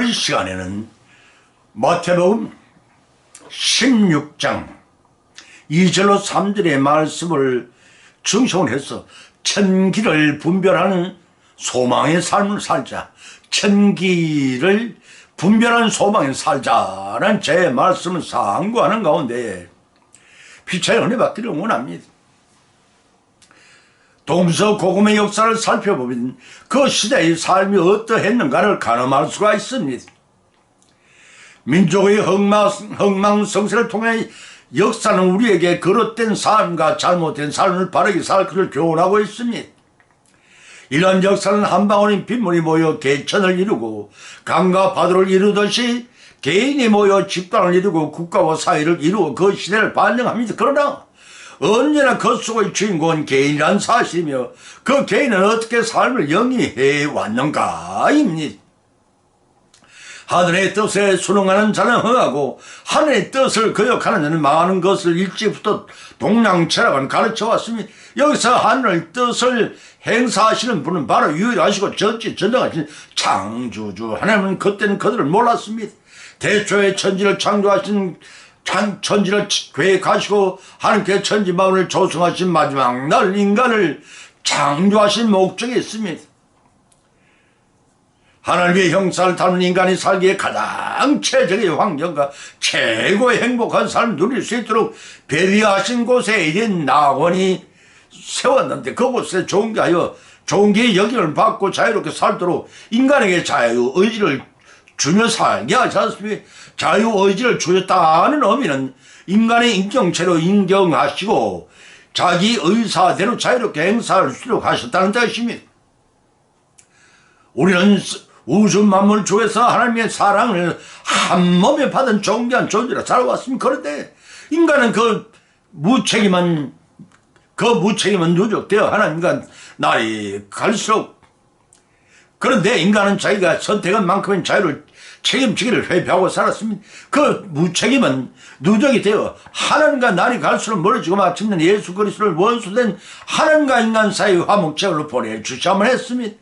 오늘 이 시간에는 마태복음 16장 2절로 3절의 말씀을 중심으로 해서 천기를 분별하는 소망의 삶을 살자. 천기를 분별하는 소망의 살자라는 제 말씀을 상고하는 가운데 피차의 은혜 받기를 원합니다. 동서 고금의 역사를 살펴보면 그 시대의 삶이 어떠했는가를 가늠할 수가 있습니다. 민족의 흥망, 흥망성쇠를 통해 역사는 우리에게 그릇된 삶과 잘못된 삶을 바르게 살 것을 교훈하고 있습니다. 이러한 역사는 한 방울인 빗물이 모여 개천을 이루고 강과 바다를 이루듯이 개인이 모여 집단을 이루고 국가와 사회를 이루고 그 시대를 반영합니다. 그러나 언제나 그 속의 주인공은 개인이란 사실이며 그 개인은 어떻게 삶을 영위해 왔는가입니다. 하늘의 뜻에 순응하는 자는 흥하고 하늘의 뜻을 거역하는 자는 망하는 것을 일찍부터 동양철학은 가르쳐 왔습니다. 여기서 하늘의 뜻을 행사하시는 분은 바로 유일하시고 전지 전능하신 창조주 하나님은 그때는 그들을 몰랐습니다. 대초에 천지를 창조하신 천, 천지를 계획하시고 하나님께 천지 마음을 조성하신 마지막 날 인간을 창조하신 목적이 있습니다. 하나님의 형상을 닮은 인간이 살기에 가장 최적의 환경과 최고의 행복한 삶을 누릴 수 있도록 배려하신 곳에 이른 낙원이 세웠는데 그곳에 좋은 게 하여 좋은 게 여기를 받고 자유롭게 살도록 인간에게 자유 의지를 주며 살게 하지 않습니까? 자유 의지를 주셨다는 의미는 인간의 인격체로 인정하시고 자기 의사대로 자유롭게 행사할 수 있도록 하셨다는 뜻입니다. 우리는 우주 만물 중에서 하나님의 사랑을 한 몸에 받은 존귀한 존재라 살아왔습니다. 그런데 인간은 그 무책임한 그 무책임은 누적되어 하나님과 날이 갈수록 그런데 인간은 자기가 선택한 만큼의 자유를 책임지기를 회피하고 살았습니다. 그 무책임은 누적이 되어 하나님과 날이 갈수록 멀어지고 마침내 예수 그리스도를 원수된 하나님과 인간 사이의 화목제로 보내주시면 했습니다.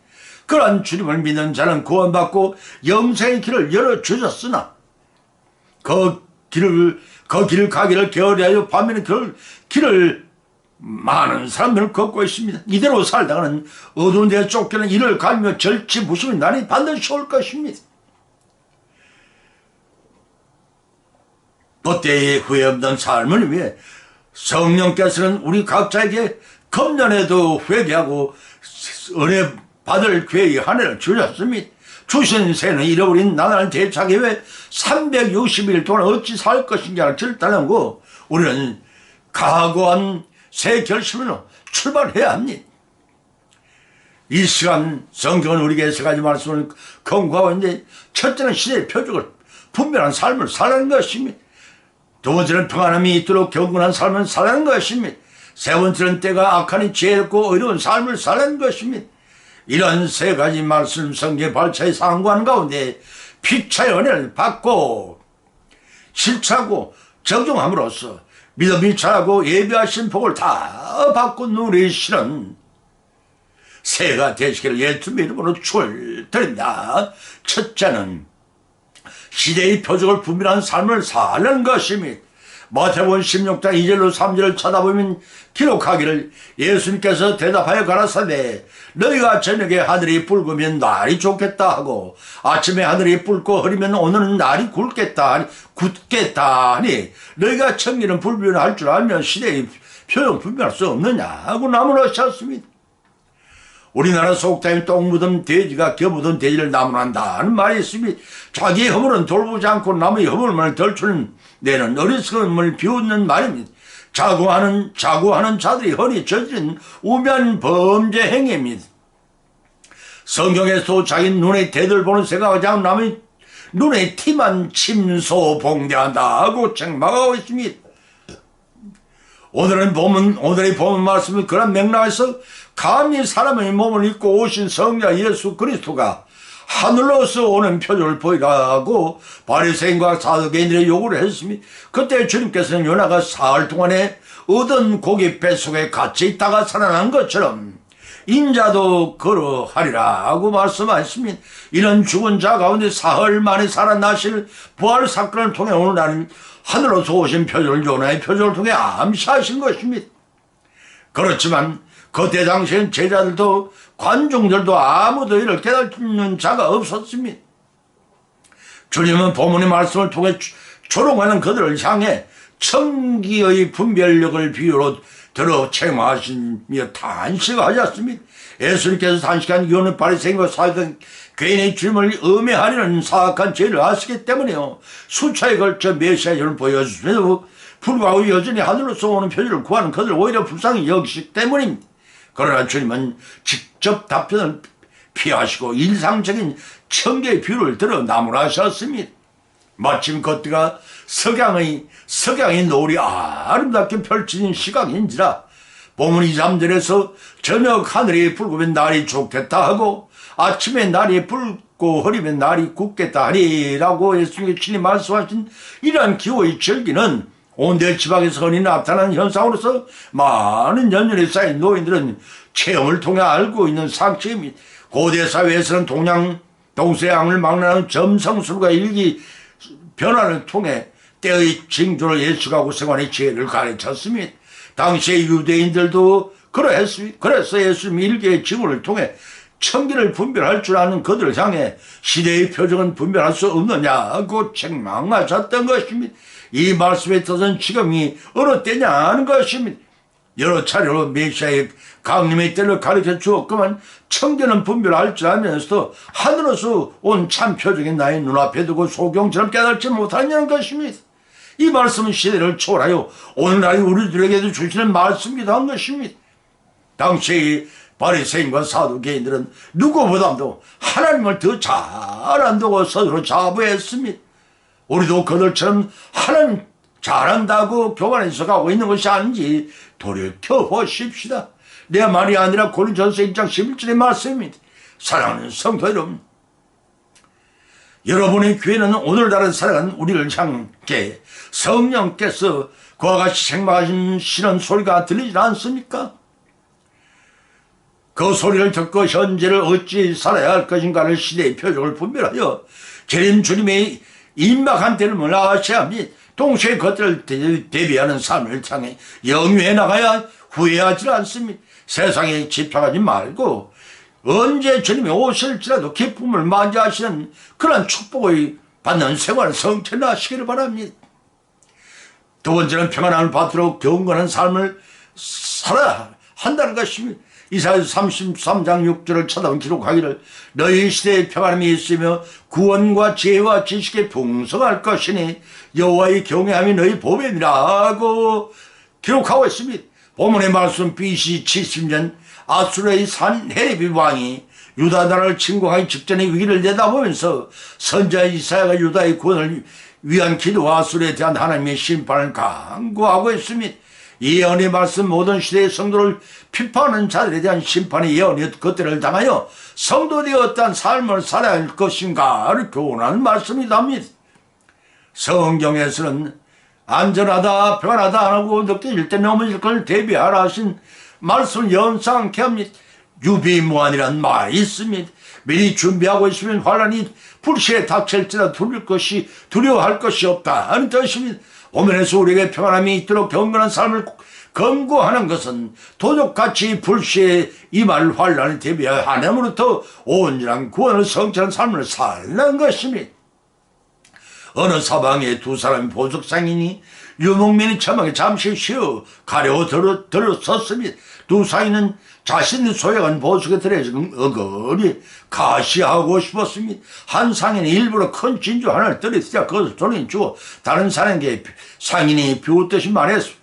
그러한 주님을 믿는 자는 구원받고 영생의 길을 열어주셨으나 그 길을 그 길을 가기를 게으리하여 밤에는 그 길을 많은 사람들을 걷고 있습니다. 이대로 살다가는 어두운 데에 쫓기는 이를 갈며 절치부심의 날이 반드시 올 것입니다. 그때의 후회 없는 삶을 위해 성령께서는 우리 각자에게 금년에도 회개하고 은혜 받을 기회의 한 해를 주셨습니다. 주신 새는 잃어버린 나날을 되찾기 위해 360일 동안 어찌 살 것인가를 결단하고 우리는 각오한 새 결심으로 출발해야 합니다. 이 시간 성경은 우리에게 세 가지 말씀을 권고하고 있는데 첫째는 시대의 표적을 분별한 삶을 살라는 것입니다. 두 번째는 평안함이 있도록 경건한 삶을 살라는 것입니다. 세 번째는 때가 악하니 지혜롭고 어려운 삶을 살라는 것입니다. 이런 세 가지 말씀 성경 발차의 상관 가운데 피차의 은혜를 받고 실차고 적용함으로써 믿음이 자라고 예비하신 복을 다 받고 누리시는 새가 되시기를 예수 이름으로 축드립니다 첫째는 시대의 표적을 분별한 삶을 사는 것입니다. 마태복음 16장 2절로 3절을 쳐다보면 기록하기를 예수님께서 대답하여 가라사대 너희가 저녁에 하늘이 붉으면 날이 좋겠다 하고 아침에 하늘이 붉고 흐리면 오늘은 날이 굵겠다 하니 굳겠다 하니 너희가 청기는 불변할 줄 알면 시대의 표정 분별할 수 없느냐 하고 나무라셨습니다. 우리나라 속담에 똥 묻은 돼지가 겨 묻은 돼지를 나무란다는 말이 있습니다. 자기의 허물은 돌보지 않고 남의 허물만 덜추는 내는 어리석음을 비웃는 말입니다. 자고하는 자고하는 자들이 허리 저지른 우면 범죄 행위입니다. 성경에서 자기 눈에 대들 보는 새가 가장 남의 눈에 티만 침소 봉대한다 하고 책망하고 있습니다. 오늘은 보면 오늘의 보면 말씀은 그런 맥락에서 감히 사람의 몸을 입고 오신 성자 예수 그리스도가 하늘로서 오는 표적을 보이라고 바리새인과 사두개인들의 요구를 했습니다. 그때 주님께서는 요나가 사흘 동안에 얻은 고기 뱃속에 갇혀 있다가 살아난 것처럼 인자도 걸어하리라고 말씀하십니다. 이런 죽은 자 가운데 사흘 만에 살아나실 부활 사건을 통해 오늘날은 하늘로서 오신 표절 요나의 표절을 통해 암시하신 것입니다. 그렇지만 그때 당시엔 제자들도 관중들도 아무도 이를 깨닫는 자가 없었습니다. 주님은 부모님 말씀을 통해 조- 조롱하는 그들을 향해 청기의 분별력을 비유로 들어 책망하시며 단식하셨습니다. 예수님께서 단식한 이유는 바리새인과 사회등 개인의 주님을 음해하려는 사악한 죄를 아시기 때문에요. 수차에 걸쳐 메시아를 보여주면서 불구하고 여전히 하늘로서 오는 표지를 구하는 그들 오히려 불쌍히 여기시기 때문입니다. 그러나 주님은 직접 답변을 피하시고 일상적인 청계의 비유를 들어 나무라셨습니다. 마침 그때가 석양의 석양의 노을이 아름답게 펼쳐진 시각인지라 봄은 2, 3절에서 저녁 하늘이 붉으면 날이 좋겠다 하고 아침에 날이 붉고 흐리면 날이 굳겠다 하리라고 예수님이 친히 말씀하신 이러한 기호의 절기는 온대 지방에서 흔히 나타나는 현상으로서 많은 연륜에 쌓인 노인들은 체험을 통해 알고 있는 상식입니다. 고대 사회에서는 동양 동서양을 막론하는 점성술과 일기 변화를 통해 때의 징조를 예측하고 생활의 지혜를 가르쳤습니다. 당시의 유대인들도 그러했습니다. 그래서 예수님 일개의 징후를 통해 청기를 분별할 줄 아는 그들을 향해 시대의 표정은 분별할 수 없느냐고 책망하셨던 것입니다. 이 말씀의 뜻은 지금이 어느 때냐 하는 것입니다. 여러 차례로 메시아의 강림의 때를 가르쳐 주었구만 청교는 분별할 줄 알면서도 하늘로서 온 참 표적인 나의 눈앞에 두고 소경처럼 깨닫지 못하냐는 것입니다. 이 말씀은 시대를 초월하여 오늘날 우리들에게도 주시는 말씀이기도 한 것입니다. 당시 바리새인과 사두개인들은 누구보다도 하나님을 더 잘 안다고 스스로 자부했습니다. 우리도 그들처럼 하나님 잘한다고 교만해서 가고 있는 것이 아닌지 돌이켜 보십시다. 내 말이 아니라 고린전서 1장 11절의 말씀입니다. 사랑하는 성도 여러분, 여러분의 교회는 오늘날을 살아가는 우리를 향해 성령께서 그와 같이 책망하시는 소리가 들리지 않습니까? 그 소리를 듣고 현재를 어찌 살아야 할 것인가를 시대의 표적을 분별하여 재림 주님의 임박한 때를 몰아셔야 합니다. 동시에 그것들을 대- 대비하는 삶을 향해 영위해 나가야 후회하지 않습니다. 세상에 집착하지 말고 언제 주님이 오실지라도 기쁨을 맞이하시는 그런 축복을 받는 생활을 성천하시기를 바랍니다. 두 번째는 평안함을 받도록 경건한 삶을 살아야 한다는 것입니다. 이사야 33장 6절을 쳐다본 기록하기를 너희 시대에 평안함이 있으며 구원과 지혜와 지식이 풍성할 것이니 여호와의 경외함이 너희 보배니라고 기록하고 있습니다. 본문의 말씀 BC 70년 아수르의 산 헤레비 왕이 유다 나라를 침공하기 직전에 위기를 내다보면서 선자 이사야가 유다의 구원을 위한 기도와 아수르에 대한 하나님의 심판을 강구하고 있습니다. 이 예언의 말씀 모든 시대의 성도를 비판하는 자들에 대한 심판의 예언이 그때를 당하여 성도들이 어떠한 삶을 살아야 할 것인가를 교훈하는 말씀이답니다. 성경에서는 안전하다, 안 하고 느껴질 때 넘어질 걸 대비하라 하신 말씀을 연상케 합니다. 유비무한이란 말이 있습니다. 미리 준비하고 있으면 환란이 불시에 닥칠지라 두려울 것이 두려워할 것이 없다 하는 뜻입니다. 오면에서 우리에게 평안함이 있도록 경건한 삶을 검거하는 것은 도적같이 불시에 이말 환란을 대비하여 하나님으로부터 온전한 구원을 성취한 삶을 살는 것입니다. 어느 사방에 두 사람이 보석상이니 유목민이 처막에 잠시 쉬어 가려워 들어, 들어섰습니다. 두 상인은 자신의 소유한 보석에 들어서 어거리 가시하고 싶었습니다. 한 상인이 일부러 큰 진주 하나를 떨어뜨려 그것을 돈이 주고 다른 상인에게 상인이 비웃듯이 말했습니다.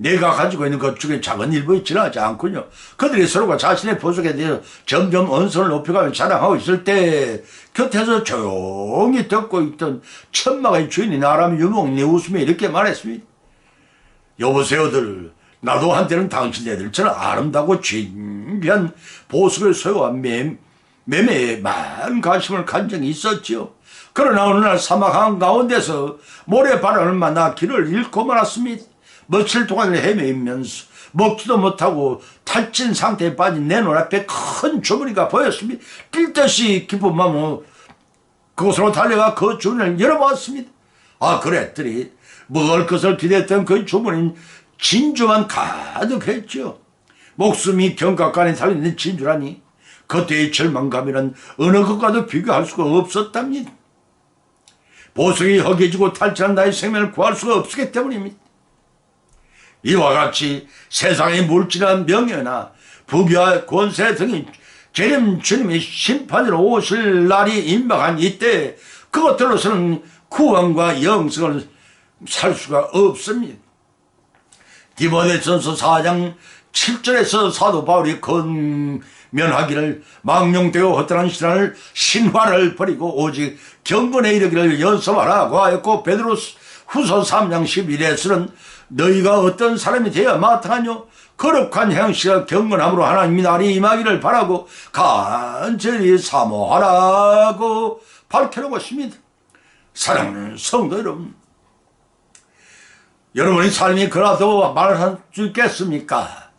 내가 가지고 있는 것 중에 작은 일부에 지나지 않군요. 그들이 서로가 자신의 보석에 대해서 점점 언성을 높여가며 자랑하고 있을 때 곁에서 조용히 듣고 있던 천막의 주인이 나람 유목니 웃으며 이렇게 말했습니다. 여보세요들 나도 한때는 당신네들처럼 아름다고 진귀한 보석을 소유한 매, 매매에 많은 관심을 간 적이 있었지요. 그러나 어느 날 사막 한가운데서 모래바람을 만나 길을 잃고 말았습니다. 며칠 동안 헤매면서 먹지도 못하고 탈진 상태에 빠진 내 눈앞에 큰 주머니가 보였습니다. 뛸 듯이 기쁜 마음으로 그곳으로 달려가 그 주머니를 열어보았습니다. 아 그랬더니 먹을 것을 기대했던 그 주머니는 진주만 가득했죠. 목숨이 경각간에 달려있는 진주라니 그때의 절망감에는 어느 것과도 비교할 수가 없었답니다. 보석이 허기지고 탈출한 나의 생명을 구할 수가 없었기 때문입니다. 이와 같이 세상의 물질한 명예나 부귀와 권세 등이 재림 주님의 심판으로 오실 날이 임박한 이때 그것들로서는 구원과 영생을 살 수가 없습니다. 디모데전서 4장 7절에서 사도 바울이 건면하기를 망령되고 허탄한 신앙을 신화를 버리고 오직 경건에 이르기를 연습하라 고 하였고 베드로 후서 3장 11에서는 너희가 어떤 사람이 되어 마땅하뇨 거룩한 행실과 경건함으로 하나님이 날이 임하기를 바라고 간절히 사모하라고 밝혀놓고 있습니다. 사랑하는 성도 여러분 여러분의 삶이 그라도 말할 수 있겠습니까?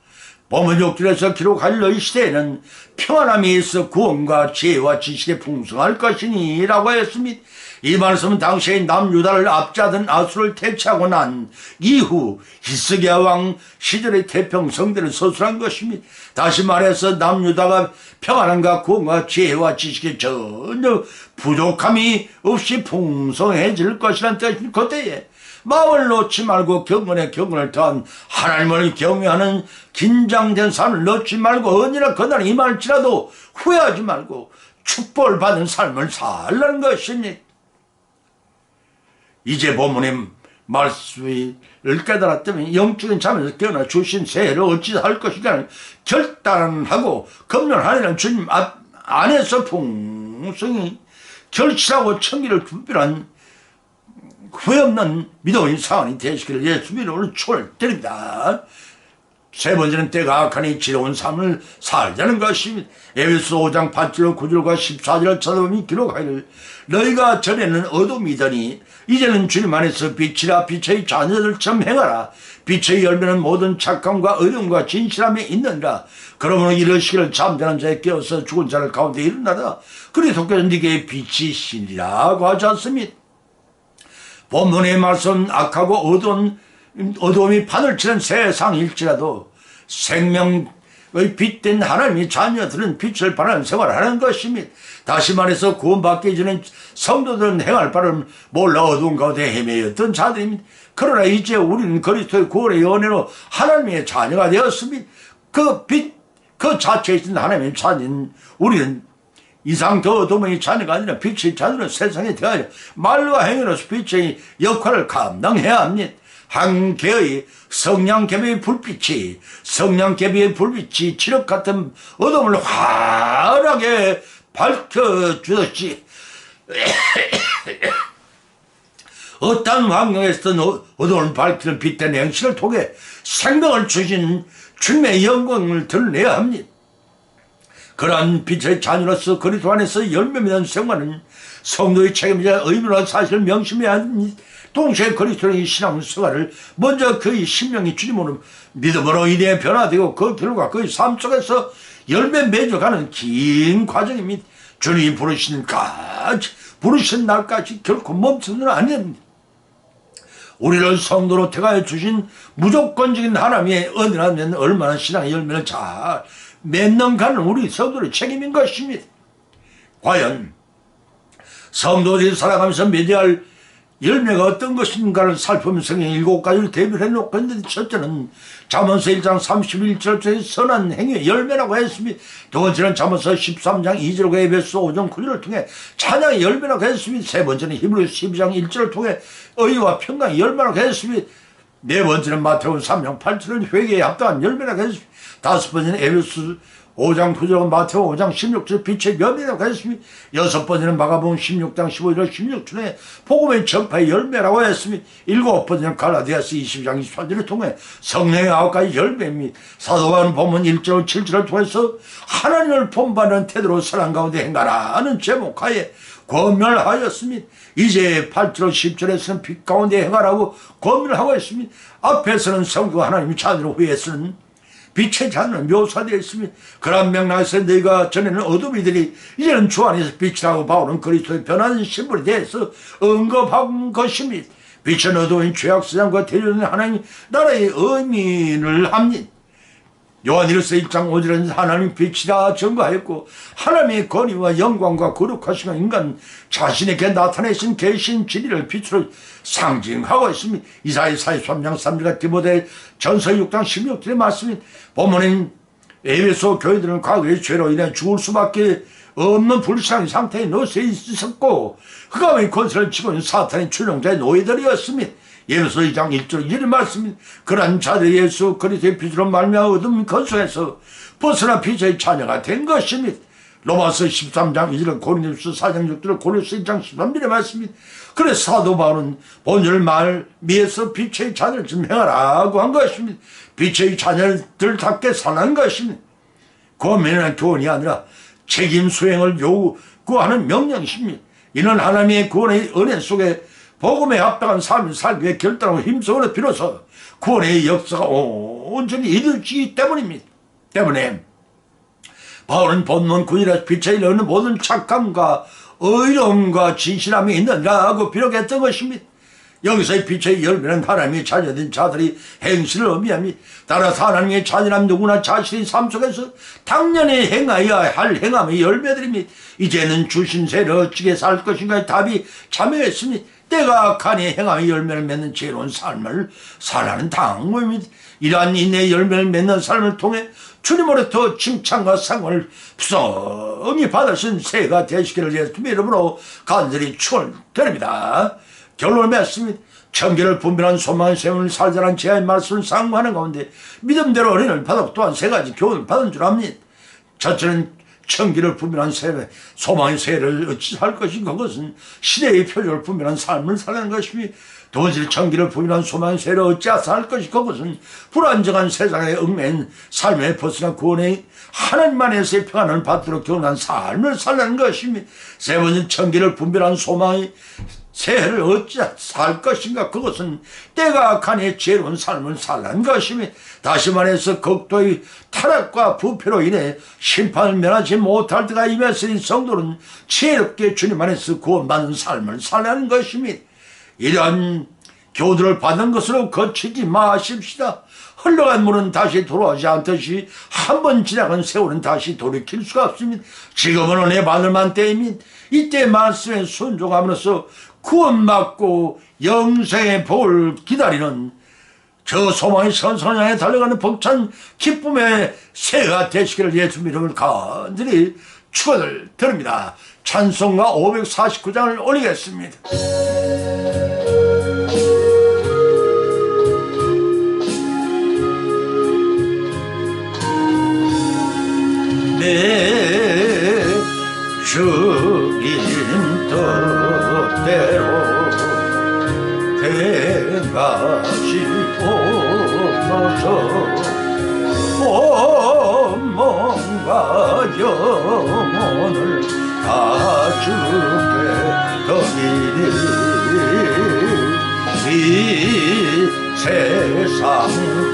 범은 욕줄에서 기록할 너희 시대에는 평안함이 있어 구원과 지혜와 지식에 풍성할 것이니 라고 했습니다. 이 말씀은 당시의 남유다를 압자던 아수를 퇴치하고 난 이후 히스기야 왕 시절의 태평성대를 서술한 것입니다. 다시 말해서 남유다가 평안함과 구원과 지혜와 지식에 전혀 부족함이 없이 풍성해질 것이란 뜻입니다. 그때에 마음을 놓지 말고 경건에 경건을 더한 하나님을 경외하는 긴장된 삶을 놓지 말고 언제나 그날 임할지라도 후회하지 말고 축복을 받는 삶을 살라는 것입니다. 이제 본문의 말씀을 깨달았다면 영적인 잠에서 깨어나 주신 새해를 어찌 할 것인가 결단하고 검열하려는 주님 앞 안에서 풍성히 결실하고 청기를 준비한 후회 없는 믿음의 상황이 되시기를 예수 이름으로 축원드립니다. 세 번째는 때가 악하니 지혜로운 삶을 살자는 것입니다. 에베소 5장 8절 9절과 14절을 찾아보면 기록하기를 너희가 전에는 어둠이더니 이제는 주님 안에서 빛이라 빛의 자녀들처럼 행하라. 빛의 열매는 모든 착함과 의름과 진실함에 있느니라. 그러므로 이르시기를 잠자는 자에 깨어서 죽은 자를 가운데 일어나라. 그리스도께서 네게 빛이시니라고 하지 않습니다. 본문의 말씀 악하고 어두운 판을 치는 세상일지라도 생명의 빛된 하나님의 자녀들은 빛을 발하는 생활을 하는 것입니다. 다시 말해서 구원받기 전에 성도들은 행할 바를 몰라 어두운 가운데 헤매였던 자들입니다. 그러나 이제 우리는 그리스도의 구원의 연애로 하나님의 자녀가 되었습니다. 그 빛, 그 자체에 있는 하나님의 자녀인 우리는 이상 더 어둠의 자녀가 아니라 빛의 자녀로 세상에 대하여 말과 행위로서 빛의 역할을 감당해야 합니다. 한 개의 성냥개비의 불빛이 성냥개비의 불빛이 칠흑 같은 어둠을 환하게 밝혀주듯이 어떤 환경에서든 어- 어둠을 밝히는 빛된 행실을 통해 생명을 주신 주님의 영광을 드러내야 합니다. 그러한 빛의 자녀로서 그리스도 안에서 열매 맺는 생활은 성도의 책임자 의무와 사실을 명심해야 합니다. 동시에 그리스도의 신앙 생활을 먼저 그의 신명이 주님으로 믿음으로 인해 변화되고 그 결과 그의 삶 속에서 열매 맺어가는 긴 과정입니다. 주님이 부르신 까지 부르신 날까지 결코 멈추는 아닙니다. 우리를 성도로 택하여 주신 무조건적인 하나님의 은혜라면 얼마나 신앙의 열매를 잘 맺는가는 우리 성도의 책임인 것입니다. 과연 성도들이 살아가면서 맺어야 할 열매가 어떤 것인가를 살펴보면 성경 일곱 가지를 대비해 놓고 있는데 첫째는 잠언서 1장 31절에 선한 행위의 열매라고 했습니다. 두 번째는 잠언서 13장 2절과 에베소 5장 9절을 통해 찬양의 열매라고 했습니다. 세 번째는 히브리서 12장 1절을 통해 의와 평강의 열매라고 했습니다. 네 번째는 마태복음 3장 8절을 회개에 합당한 열매라고 했습니다. 다섯 번째는 에베소 5장 9절 마태오 5장 16절 빛의 면이라고 했으며 여섯 번째는 마가복음 16장 15절 16절에 복음의 전파의 열매라고 했으며 일곱 번째는 갈라디아스 20장 24절을 통해 성령의 아홉 가지 열매 및 사도가는 본문 1절 7절을 통해서 하나님을 본받는 태도로 사랑 가운데 행하라는 제목하에 권면하였으니 이제 8절 10절에서는 빛 가운데 행하라고 권면하고 있으니 앞에서는 성도 하나님 자녀로 후에서는 빛의 자는 묘사되어 있으며 그런 맥락에서 너희가 전에는 어둠이들이 이제는 주 안에서 빛이라고 바울은 그리스도의 변하는 신분에 대해서 언급한 것입니다. 빛은 어두운 죄악세상과 대려는 하나님 나라의 의미를 합니다. 요한일서 1장 5절은 하나님 빛이라 증거하였고 하나님의 권위와 영광과 거룩하신 인간 자신에게 나타내신 계신 진리를 빛으로 상징하고 있습니다. 이사야 43장 3절과 디모데 전서 6장 16절의 말씀이 보면은 에베소 교회들은 과거의 죄로 인해 죽을 수밖에 없는 불쌍한 상태에 놓여 있었고 그 가운데 권세를 치고 있는 사탄의 출렁자의 노예들이었습니다. 예수 2장 1절 이런 말씀이 그러한 자들 예수 그리스도의 빛으로 말미암아 얻은 건속에서 벗어나 빛의 자녀가 된 것입니다. 로마서 13장 2절 고린도서 4장 6절 고린도서 1장 13절의 말씀입니다. 그래서 사도 바울은 본절 말 미에서 빛의 자녀를 좀 행하라고 한 것입니다. 빛의 자녀들답게 사는 것입니다. 고민이나 교훈이 아니라 책임 수행을 요구하는 명령이십니다. 이는 하나님의 구원의 은혜 속에 복음에 합당한 살기 위해 결단하고 힘쓰므로 비로소 구원의 역사가 온전히 이루어지기 때문입니다. 때문에 바울은 본문 군이라 빛에 이르는 모든 착함과 의로움과 진실함이 있느라고 비록했던 것입니다. 여기서의 빛의 열매는 하나님의 자녀된 자들이 행실을 의미합니다. 따라서 하나님의 자녀란 누구나 자신의 삶 속에서 당연히 행하여야 할 행함의 열매들입니다. 이제는 주신 세를 어찌게 살 것인가의 답이 참여했습니다. 때가 가니 행함의 열매를 맺는 지혜로운 삶을 살아는 당무입니다. 이러한 인내의 열매를 맺는 삶을 통해 주님으로부터 칭찬과 상을 부성히 받으신 새가 되시기를 예수님 이름으로 간절히 축원드립니다. 결론을 맺습니다. 청기를 분별한 소망의 세움을 살자란 제의 말씀을 상고하는 가운데 믿음대로 어린을 받았고 또한 세 가지 교훈을 받은 줄 압니다. 첫째는 청기를 분별한 세, 소망의 세를 어찌 할 것인가? 그것은 시대의 표적을 분별한 삶을 살는 두 번째 청기를 분별한 소망의 세를 어찌해서 할 것인가? 그것은 불안정한 세상에 얽매인 삶에 벗어나 구원의 하나님 안에서의 평안을 받도록 교훈한 삶을 살는 것이며 세 번째 청기를 분별한 소망의 새해를 어찌 살 것인가? 그것은 때가 가니 지혜로운 삶을 살란 것이며 다시 말해서 극도의 타락과 부패로 인해 심판을 면하지 못할 때가 임했으니 성도는 지혜롭게 주님 안에서 구원받는 삶을 살라는 것입니다 이러한 교들을 받은 것으로 거치지 마십시다 흘러간 물은 다시 돌아오지 않듯이 한 번 지나간 세월은 다시 돌이킬 수가 없습니다. 지금은 은혜 받을 만 때이니 이때 말씀에 순종함으로써 구원받고 영생의 복을 기다리는 저 소망의 선선향에 달려가는 벅찬 기쁨의 새가 되시기를 예수 이름을 간절히 축원을 드립니다. 찬송가 549장을 올리겠습니다. 내 주님 뜻대로 행하시옵소 서 온몸과 영혼을 다 주께 드리리 이 세상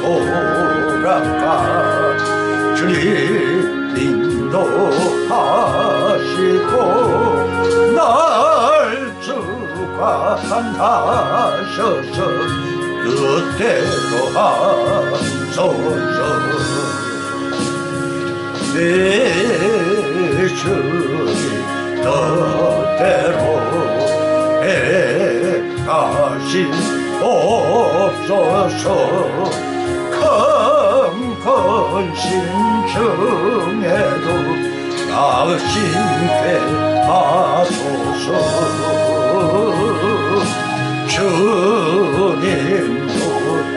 고락과 주님 인도하시고 날 주관하셔서 뜻대로 하소서 내 주님 뜻대로 행하신 옵소서 큰 근심 중에도 나으심께 하소서. 주님